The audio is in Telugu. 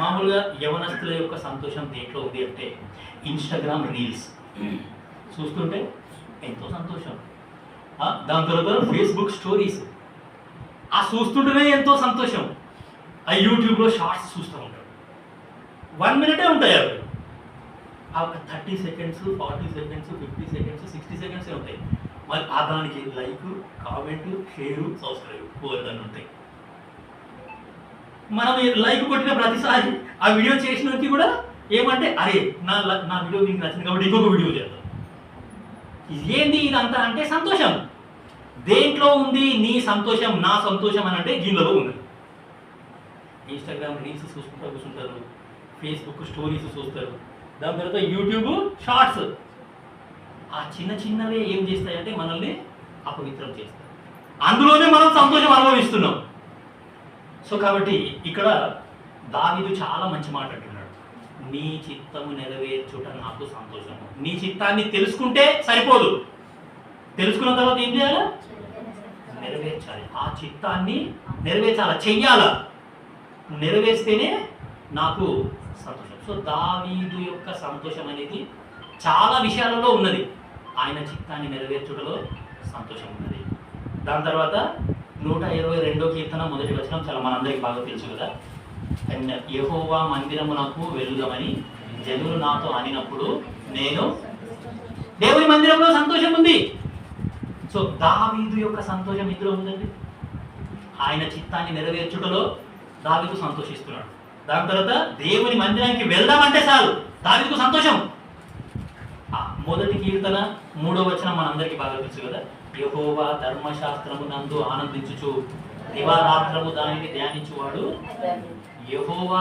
మామూలుగా యవనస్తుల యొక్క సంతోషం దేంట్లో ఉంది అంటే ఇన్స్టాగ్రామ్ రీల్స్ చూస్తుంటే ఎంతో సంతోషం. దాని తర్వాత ఫేస్బుక్ స్టోరీస్ ఆ చూస్తుంటేనే ఎంతో సంతోషం. ఆ యూట్యూబ్లో షార్ట్స్ చూస్తూ ఉంటారు వన్ మినిటే ఉంటాయి అవి. ఆ ఒక thirty seconds forty seconds fifty seconds sixty seconds ఉంటాయి. మరి ఆ దానికి లైక్ కామెంట్ షేరు సబ్స్క్రైబ్ పోదని ఉంటాయి. మనం లైక్ కొట్టిన ప్రతిసారి ఆ వీడియో చేసినకి కూడా ఏమంటే అరే నా నా వీడియో మీకు నచ్చింది కాబట్టి ఇంకొక వీడియో చేద్దాం. ఏంది ఇదంతా అంటే సంతోషం. దేంట్లో ఉంది నీ సంతోషం నా సంతోషం అని అంటే దీనిలో ఉంది. ఇన్స్టాగ్రామ్ రీల్స్ చూసుకుంటూ కూర్చుంటారు ఫేస్బుక్ స్టోరీస్ చూస్తారు దాని తర్వాత యూట్యూబ్ షార్ట్స్ ఆ చిన్న చిన్నవే ఏం చేస్తాయంటే మనల్ని అపవిత్రం చేస్తాయి. అందులోనే మనం సంతోషం అనుభవిస్తున్నాం. సో కాబట్టి ఇక్కడ దావిదు చాలా మంచి మాట అంటున్నాడు. నీ చిత్తము నెరవేర్చుట నాకు సంతోషము. నీ చిత్తాన్ని తెలుసుకుంటే సరిపోదు. తెలుసుకున్న తర్వాత ఏం చేయాలి? నెరవేర్చాలి. ఆ చిత్తాన్ని నెరవేర్చాలా? చెయ్యాలా? నెరవేర్స్తేనే నాకు సంతోషం. సో దావీదు యొక్క సంతోషం అనేది చాలా విషయాలలో ఉన్నది. ఆయన చిత్తాన్ని నెరవేర్చుటలో సంతోషం ఉన్నది. దాని తర్వాత నూట ఇరవై రెండో కీర్తన మొదటి వచనం చాలా మనందరికి బాగా తెలుసు కదా. అండ్ యహోవా మందిరమునకు వెళ్దామని జనులు నాతో అనినప్పుడు నేను దేవుని మందిరంలో సంతోషం ఉంది. సో దావీదు యొక్క సంతోషం ఇందులో ఉందండి. ఆయన చిత్తాన్ని నెరవేర్చుటలో దావీదు సంతోషిస్తున్నాడు. దాని తర్వాత దేవుని మందిరానికి వెళ్దామంటే చాలు. దావీదుకు సంతోషం. మొదటి కీర్తన మూడో వచనం మనందరికీ బాగా తెలుసు కదా. యహోవా ధర్మశాస్త్రము నందు ఆనందించుచు దివారాత్రము దానిని ధ్యానించువాడు యహోవా